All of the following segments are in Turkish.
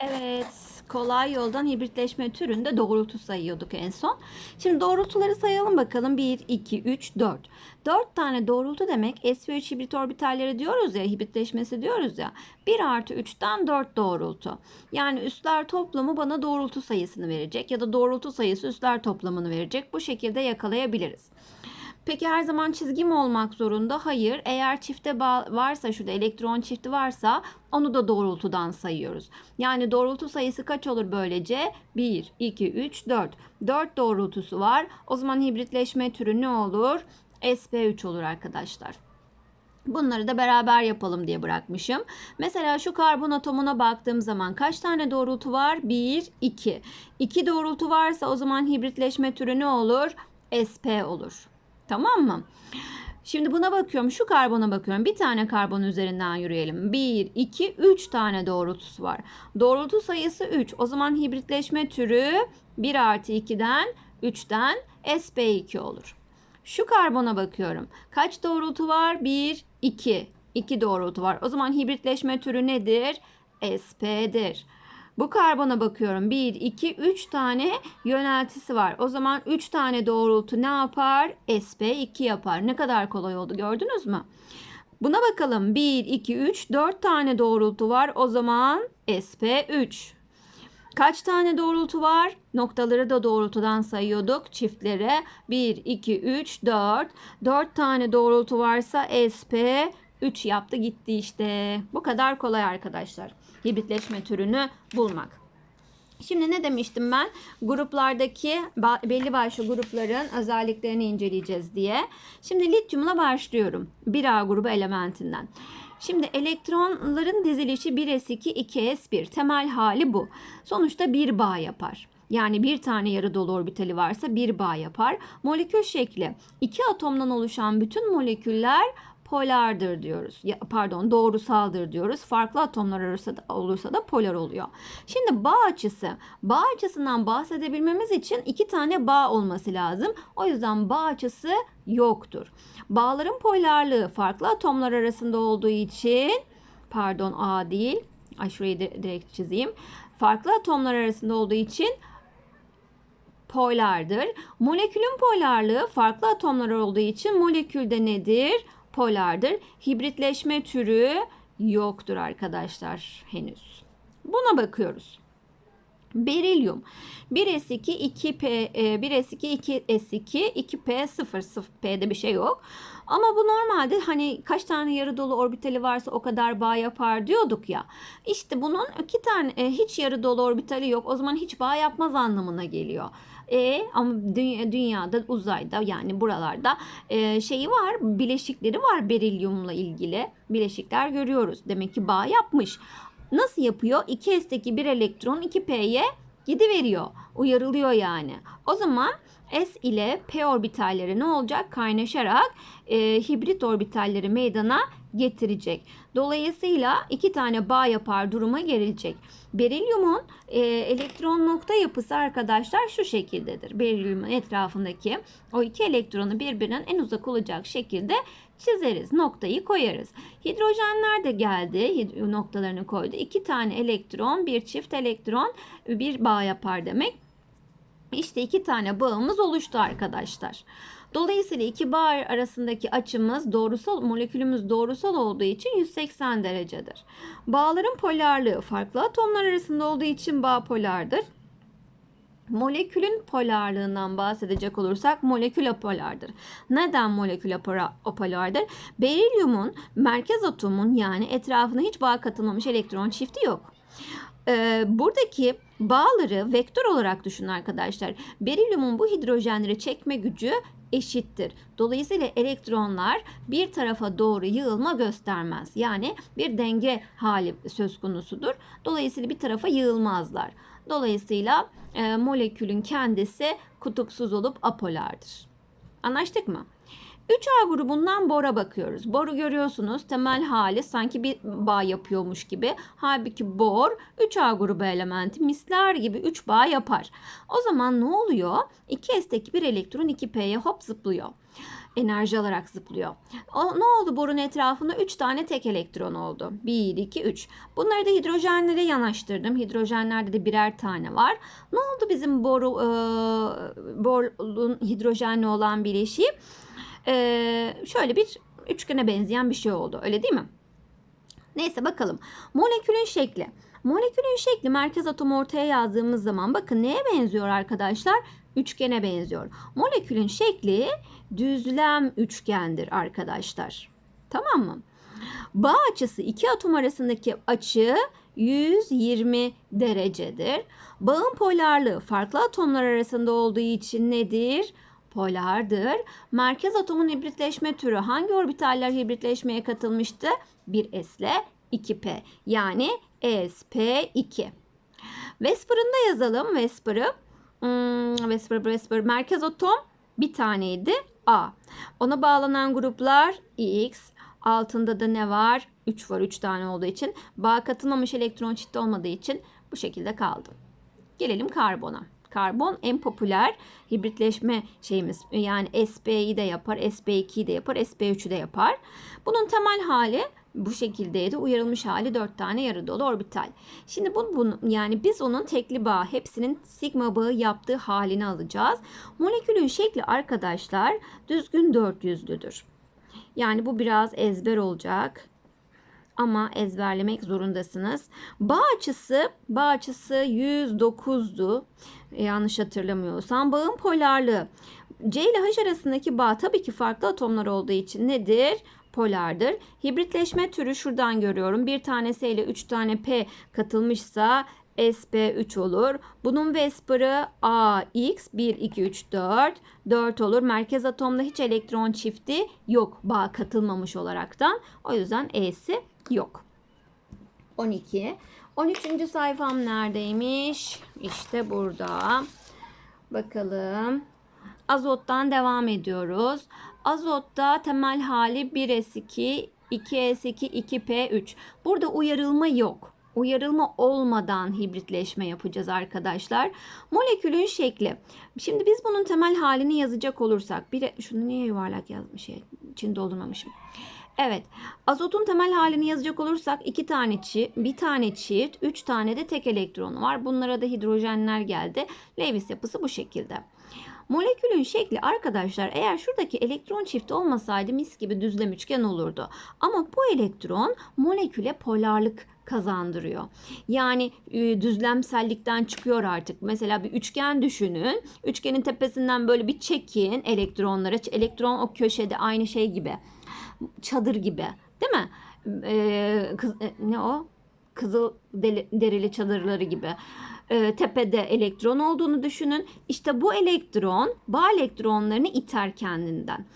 Evet, kolay yoldan hibritleşme türünde doğrultu sayıyorduk en son. Şimdi doğrultuları sayalım bakalım. 1, 2, 3, 4. 4 tane doğrultu demek s3 hibrit orbitalleri diyoruz ya, hibritleşmesi diyoruz ya. 1 artı 3'ten 4 doğrultu. Yani üstler toplamı bana doğrultu sayısını verecek ya da doğrultu sayısı üstler toplamını verecek. Bu şekilde yakalayabiliriz. Peki her zaman çizgi mi olmak zorunda? Hayır. Eğer çifte varsa şurada elektron çifti varsa onu da doğrultudan sayıyoruz. Yani doğrultu sayısı kaç olur böylece? 1, 2, 3, 4. 4 doğrultusu var. O zaman hibritleşme türü ne olur? sp3 olur arkadaşlar. Bunları da beraber yapalım diye bırakmışım. Mesela şu karbon atomuna baktığım zaman kaç tane doğrultu var? 1, 2. 2 doğrultu varsa o zaman hibritleşme türü ne olur? sp olur. Tamam mı? Şimdi buna bakıyorum. Şu karbona bakıyorum. Bir tane karbon üzerinden yürüyelim. 1, 2, 3 tane doğrultusu var. Doğrultu sayısı 3. O zaman hibritleşme türü 1 artı 2'den 3'ten sp2 olur. Şu karbona bakıyorum. Kaç doğrultu var? 1, 2. 2 doğrultu var. O zaman hibritleşme türü nedir? sp'dir. Bu karbona bakıyorum. 1, 2, 3 tane yöneltisi var. O zaman 3 tane doğrultu ne yapar? sp2 yapar. Ne kadar kolay oldu gördünüz mü? Buna bakalım. 1, 2, 3, 4 tane doğrultu var. O zaman sp3. Kaç tane doğrultu var? Noktaları da doğrultudan sayıyorduk çiftlere. 1, 2, 3, 4. 4 tane doğrultu varsa SP 3 yaptı gitti işte. Bu kadar kolay arkadaşlar. Hibritleşme türünü bulmak. Şimdi ne demiştim ben? Gruplardaki belli başlı grupların özelliklerini inceleyeceğiz diye. Şimdi lityumla başlıyorum. 1A grubu elementinden. Şimdi elektronların dizilişi 1s2, 2s1. Temel hali bu. Sonuçta bir bağ yapar. Yani bir tane yarı dolu orbitali varsa bir bağ yapar. Molekül şekli iki atomdan oluşan bütün moleküller polardır diyoruz. Ya, pardon doğrusaldır diyoruz. Farklı atomlar arası da, olursa da polar oluyor. Şimdi bağ açısı. Bağ açısından bahsedebilmemiz için iki tane bağ olması lazım. O yüzden bağ açısı yoktur. Bağların polarlığı farklı atomlar arasında olduğu için pardon A değil. Ay şurayı direkt çizeyim. Farklı atomlar arasında olduğu için polardır. Molekülün polarlığı farklı atomlar olduğu için molekülde nedir? Polardır. Hibritleşme türü yoktur arkadaşlar henüz. Buna bakıyoruz. Berilyum 1s2 2p 1s2 2s2 2p 0 0 p'de bir şey yok. Ama bu normalde hani kaç tane yarı dolu orbitali varsa o kadar bağ yapar diyorduk ya. İşte bunun iki tane e, hiç yarı dolu orbitali yok. O zaman hiç bağ yapmaz anlamına geliyor. E, ama dünya, dünyada uzayda yani buralarda e, şeyi var bileşikleri var berilyumla ilgili bileşikler görüyoruz. Demek ki bağ yapmış. Nasıl yapıyor? 2s'teki bir elektron 2p'ye gidiveriyor. Uyarılıyor yani. O zaman S ile P orbitalleri ne olacak? Kaynaşarak e, hibrit orbitalleri meydana getirecek. Dolayısıyla iki tane bağ yapar duruma gerilecek. Berilyumun e, elektron nokta yapısı arkadaşlar şu şekildedir. Berilyumun etrafındaki o iki elektronu birbirinden en uzak olacak şekilde çizeriz. Noktayı koyarız. Hidrojenler de geldi. Noktalarını koydu. İki tane elektron, bir çift elektron bir bağ yapar demek. İşte iki tane bağımız oluştu arkadaşlar. Dolayısıyla iki bağ arasındaki açımız doğrusal molekülümüz doğrusal olduğu için 180 derecedir. Bağların polarlığı farklı atomlar arasında olduğu için bağ polardır. Molekülün polarlığından bahsedecek olursak molekül apolardır. Neden molekül apolardır? Berilyumun merkez atomun yani etrafına hiç bağ katılmamış elektron çifti yok. Ee, buradaki bağları vektör olarak düşünün arkadaşlar. Berilyumun bu hidrojenleri çekme gücü eşittir. Dolayısıyla elektronlar bir tarafa doğru yığılma göstermez. Yani bir denge hali söz konusudur. Dolayısıyla bir tarafa yığılmazlar. Dolayısıyla e, molekülün kendisi kutupsuz olup apolardır. Anlaştık mı? 3A grubundan bora bakıyoruz. Boru görüyorsunuz temel hali sanki bir bağ yapıyormuş gibi. Halbuki bor 3A grubu elementi misler gibi 3 bağ yapar. O zaman ne oluyor? 2S'teki bir elektron 2P'ye hop zıplıyor enerji alarak zıplıyor. O, ne oldu borun etrafında 3 tane tek elektron oldu. 1, 2, 3. Bunları da hidrojenlere yanaştırdım. Hidrojenlerde de birer tane var. Ne oldu bizim boru, e, borun hidrojenli olan bileşiği? E, şöyle bir üçgene benzeyen bir şey oldu. Öyle değil mi? Neyse bakalım. Molekülün şekli. Molekülün şekli merkez atom ortaya yazdığımız zaman bakın neye benziyor arkadaşlar? Üçgene benziyor. Molekülün şekli düzlem üçgendir arkadaşlar. Tamam mı? Bağ açısı iki atom arasındaki açı 120 derecedir. Bağın polarlığı farklı atomlar arasında olduğu için nedir? Polardır. Merkez atomun hibritleşme türü hangi orbitaller hibritleşmeye katılmıştı? 1s ile 2p yani sp2. Vesper'ını da yazalım. Vesper'ı hmm, Vesper, Vesper merkez atom bir taneydi A. Ona bağlanan gruplar X. Altında da ne var? 3 var 3 tane olduğu için. Bağ katılmamış elektron çifti olmadığı için bu şekilde kaldı. Gelelim karbona. Karbon en popüler hibritleşme şeyimiz. Yani sp2'yi de yapar, sp2'yi de yapar, sp3'ü de yapar. Bunun temel hali bu şekildeydi. Uyarılmış hali 4 tane yarı dolu orbital. Şimdi bu, bunu yani biz onun tekli bağ hepsinin sigma bağı yaptığı halini alacağız. Molekülün şekli arkadaşlar düzgün 400'lüdür. Yani bu biraz ezber olacak. Ama ezberlemek zorundasınız. Bağ açısı, bağ açısı 109'du. Yanlış hatırlamıyorsam. Bağın polarlığı. C ile H arasındaki bağ tabii ki farklı atomlar olduğu için nedir? polardır. Hibritleşme türü şuradan görüyorum. Bir tane S ile 3 tane P katılmışsa sp3 olur. Bunun Vesper'ı AX 1, 2, 3, 4. 4 olur. Merkez atomda hiç elektron çifti yok. Bağ katılmamış olaraktan. O yüzden E'si yok. 12. 13. sayfam neredeymiş? İşte burada. Bakalım. Azottan devam ediyoruz. Azotta temel hali 1S2, 2S2, 2P3. Burada uyarılma yok. Uyarılma olmadan hibritleşme yapacağız arkadaşlar. Molekülün şekli. Şimdi biz bunun temel halini yazacak olursak. Bir, şunu niye yuvarlak yazmış? Şey, için doldurmamışım. Evet. Azotun temel halini yazacak olursak iki tane çift, bir tane çift, üç tane de tek elektronu var. Bunlara da hidrojenler geldi. Lewis yapısı bu şekilde. Molekülün şekli arkadaşlar eğer şuradaki elektron çifti olmasaydı mis gibi düzlem üçgen olurdu. Ama bu elektron moleküle polarlık kazandırıyor. Yani e, düzlemsellikten çıkıyor artık. Mesela bir üçgen düşünün. Üçgenin tepesinden böyle bir çekin elektronları. Elektron o köşede aynı şey gibi. Çadır gibi. Değil mi? Ee, kız, e, ne o? Kızıl deli, derili çadırları gibi e, tepede elektron olduğunu düşünün. İşte bu elektron bağ elektronlarını iter kendinden.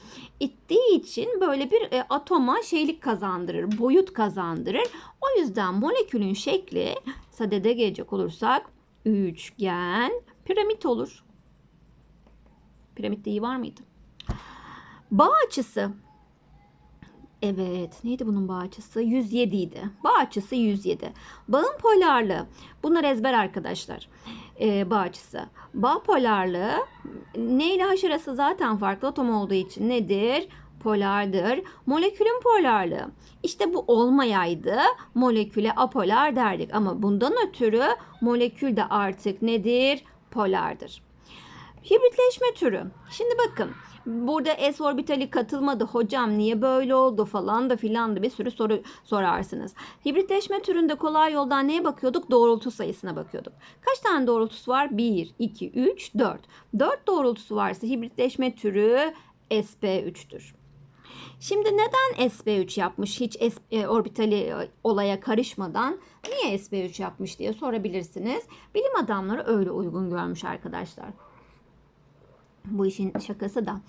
İttiği için böyle bir e, atoma şeylik kazandırır, boyut kazandırır. O yüzden molekülün şekli sadede gelecek olursak üçgen, piramit olur. Piramit de iyi var mıydı? Bağ açısı Evet. Neydi bunun bağ açısı? 107 idi. Bağ açısı 107. Bağın polarlığı. Bunlar ezber arkadaşlar. Ee, bağ açısı. Bağ polarlığı ne ile H arası zaten farklı atom olduğu için nedir? Polardır. Molekülün polarlığı. İşte bu olmayaydı moleküle apolar derdik. Ama bundan ötürü molekül de artık nedir? Polardır. Hibritleşme türü. Şimdi bakın burada S orbitali katılmadı hocam niye böyle oldu falan da filan da bir sürü soru sorarsınız. Hibritleşme türünde kolay yoldan neye bakıyorduk? Doğrultu sayısına bakıyorduk. Kaç tane doğrultusu var? 1, 2, 3, 4. 4 doğrultusu varsa hibritleşme türü sp3'tür. Şimdi neden sp3 yapmış hiç S, e, orbitali e, olaya karışmadan niye sp3 yapmış diye sorabilirsiniz. Bilim adamları öyle uygun görmüş arkadaşlar bu işin şakası da.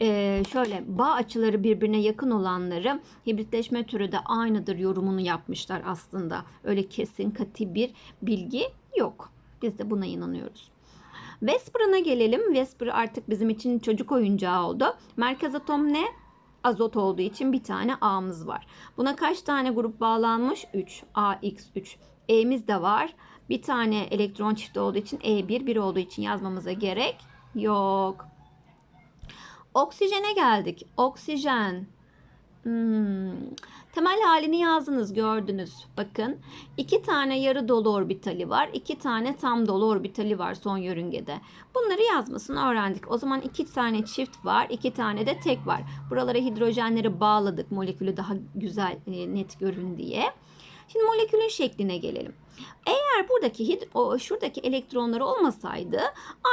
Ee, şöyle bağ açıları birbirine yakın olanları hibritleşme türü de aynıdır yorumunu yapmışlar aslında. Öyle kesin kati bir bilgi yok. Biz de buna inanıyoruz. Vesper'ına gelelim. Vesper artık bizim için çocuk oyuncağı oldu. Merkez atom ne? azot olduğu için bir tane A'mız var. Buna kaç tane grup bağlanmış? 3. AX3. E'miz de var. Bir tane elektron çifti olduğu için E1, 1 olduğu için yazmamıza gerek yok. Oksijene geldik. Oksijen. Hmm. Temel halini yazdınız gördünüz. Bakın iki tane yarı dolu orbitali var. iki tane tam dolu orbitali var son yörüngede. Bunları yazmasını öğrendik. O zaman iki tane çift var. iki tane de tek var. Buralara hidrojenleri bağladık molekülü daha güzel e, net görün diye. Şimdi molekülün şekline gelelim. Eğer buradaki o şuradaki elektronları olmasaydı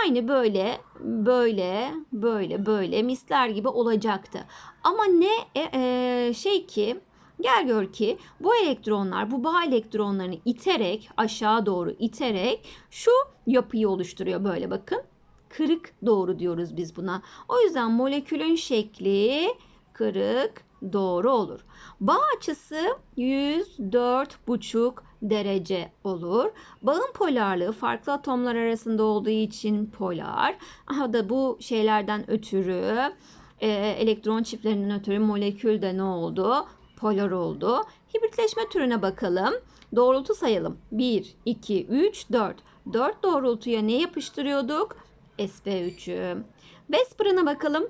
aynı böyle böyle böyle böyle misler gibi olacaktı. Ama ne e, e, şey ki gel gör ki bu elektronlar bu bağ elektronlarını iterek aşağı doğru iterek şu yapıyı oluşturuyor böyle bakın. Kırık doğru diyoruz biz buna. O yüzden molekülün şekli kırık doğru olur. Bağ açısı 104,5 derece olur. Bağın polarlığı farklı atomlar arasında olduğu için polar. Aha da bu şeylerden ötürü e, elektron çiftlerinden ötürü molekül de ne oldu? Polar oldu. Hibritleşme türüne bakalım. Doğrultu sayalım. 1, 2, 3, 4. 4 doğrultuya ne yapıştırıyorduk? sp3'ü. Vesper'ına bakalım.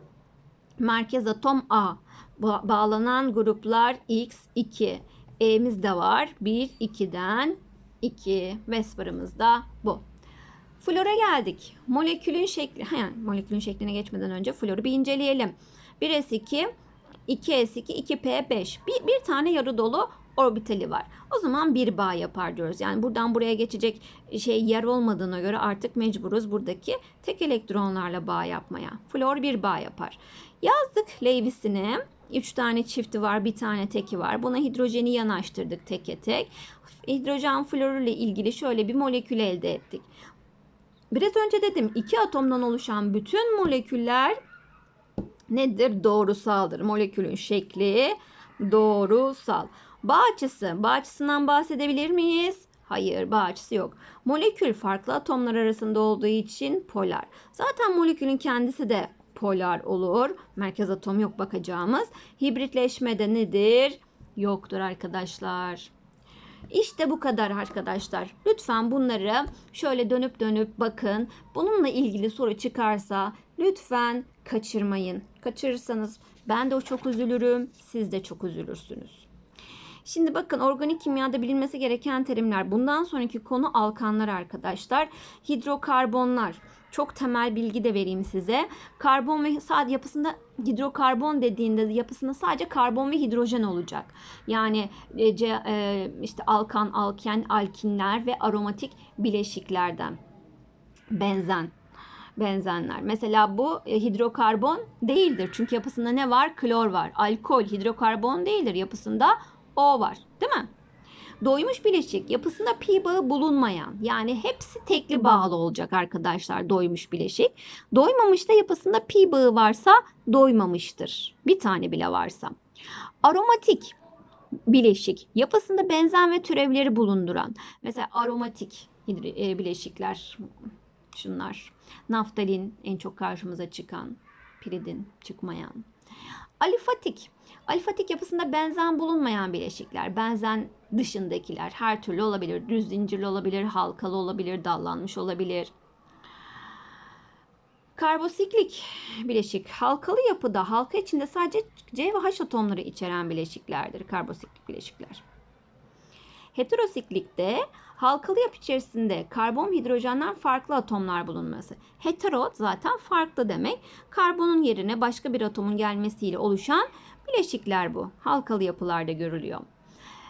Merkez atom A. Ba- bağlanan gruplar X2. E'miz de var. 1, 2'den 2. Vesper'ımız da bu. Flora geldik. Molekülün şekli, yani molekülün şekline geçmeden önce floru bir inceleyelim. 1s2, 2s2, 2p5. Bir, bir tane yarı dolu orbitali var. O zaman bir bağ yapar diyoruz. Yani buradan buraya geçecek şey yer olmadığına göre artık mecburuz buradaki tek elektronlarla bağ yapmaya. Flor bir bağ yapar. Yazdık Lewis'ini. 3 tane çifti var, bir tane teki var. Buna hidrojeni yanaştırdık teke tek. Hidrojen florü ile ilgili şöyle bir molekül elde ettik. Biraz önce dedim iki atomdan oluşan bütün moleküller nedir? Doğrusaldır. Molekülün şekli doğrusal. Bağ açısı. Bağ açısından bahsedebilir miyiz? Hayır, bağ açısı yok. Molekül farklı atomlar arasında olduğu için polar. Zaten molekülün kendisi de polar olur. Merkez atom yok bakacağımız. Hibritleşmede nedir? Yoktur arkadaşlar. İşte bu kadar arkadaşlar. Lütfen bunları şöyle dönüp dönüp bakın. Bununla ilgili soru çıkarsa lütfen kaçırmayın. Kaçırırsanız ben de çok üzülürüm, siz de çok üzülürsünüz. Şimdi bakın organik kimyada bilinmesi gereken terimler. Bundan sonraki konu alkanlar arkadaşlar. Hidrokarbonlar. Çok temel bilgi de vereyim size. Karbon ve sadece yapısında hidrokarbon dediğinde yapısında sadece karbon ve hidrojen olacak. Yani e, ce, e, işte alkan, alken, alkinler ve aromatik bileşiklerden. Benzen benzenler. Mesela bu e, hidrokarbon değildir. Çünkü yapısında ne var? Klor var. Alkol hidrokarbon değildir. Yapısında O var. Değil mi? Doymuş bileşik yapısında pi bağı bulunmayan yani hepsi tekli bağlı olacak arkadaşlar doymuş bileşik. Doymamış da yapısında pi bağı varsa doymamıştır. Bir tane bile varsa. Aromatik bileşik yapısında benzen ve türevleri bulunduran mesela aromatik e, bileşikler şunlar. Naftalin en çok karşımıza çıkan, piridin çıkmayan. Alifatik. Alifatik yapısında benzen bulunmayan bileşikler. Benzen dışındakiler her türlü olabilir. Düz zincirli olabilir, halkalı olabilir, dallanmış olabilir. Karbosiklik bileşik halkalı yapıda halka içinde sadece C ve H atomları içeren bileşiklerdir karbosiklik bileşikler. Heterosiklikte halkalı yapı içerisinde karbon ve hidrojenden farklı atomlar bulunması. Hetero zaten farklı demek. Karbonun yerine başka bir atomun gelmesiyle oluşan bileşikler bu. Halkalı yapılarda görülüyor.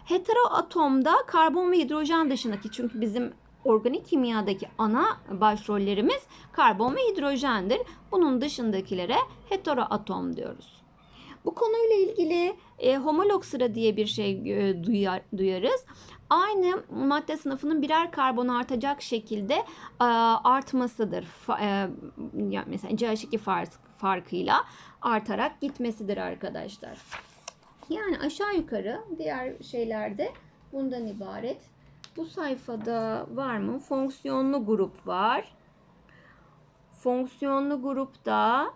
Hetero atomda karbon ve hidrojen dışındaki çünkü bizim organik kimyadaki ana başrollerimiz karbon ve hidrojendir. Bunun dışındakilere hetero atom diyoruz. Bu konuyla ilgili e, homolog sıra diye bir şey e, duyar, duyarız. Aynı madde sınıfının birer karbon artacak şekilde e, artmasıdır. Fa, e, mesela CH2 fark, farkıyla artarak gitmesidir arkadaşlar. Yani aşağı yukarı diğer şeylerde bundan ibaret. Bu sayfada var mı? Fonksiyonlu grup var. Fonksiyonlu grupta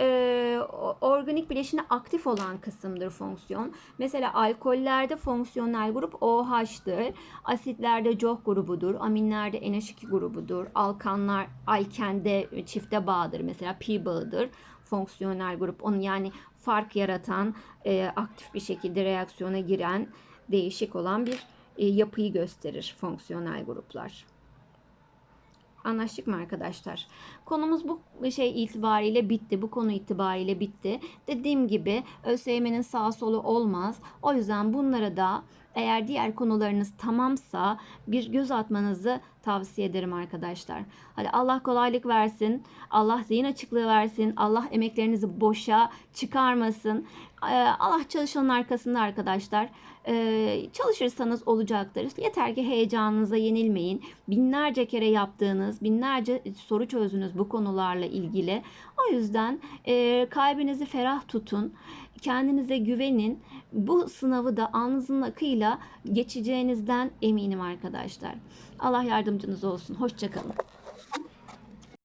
e, organik bileşini aktif olan kısımdır fonksiyon. Mesela alkollerde fonksiyonel grup OH'dır. Asitlerde COH grubudur. Aminlerde NH2 grubudur. Alkanlar alkende çifte bağdır. Mesela pi bağıdır. Fonksiyonel grup. Onun yani fark yaratan, e, aktif bir şekilde reaksiyona giren, değişik olan bir e, yapıyı gösterir fonksiyonel gruplar. Anlaştık mı arkadaşlar? Konumuz bu şey itibariyle bitti. Bu konu itibariyle bitti. Dediğim gibi ÖSYM'nin sağ solu olmaz. O yüzden bunlara da eğer diğer konularınız tamamsa bir göz atmanızı tavsiye ederim arkadaşlar. Hadi Allah kolaylık versin. Allah zihin açıklığı versin. Allah emeklerinizi boşa çıkarmasın. Ee, Allah çalışanın arkasında arkadaşlar. Ee, çalışırsanız olacaktır. Yeter ki heyecanınıza yenilmeyin. Binlerce kere yaptığınız, binlerce soru çözdünüz bu konularla ilgili. O yüzden e, kalbinizi ferah tutun. Kendinize güvenin. Bu sınavı da alnınızın akıyla geçeceğinizden eminim arkadaşlar. Allah yardımcınız olsun. Hoşçakalın.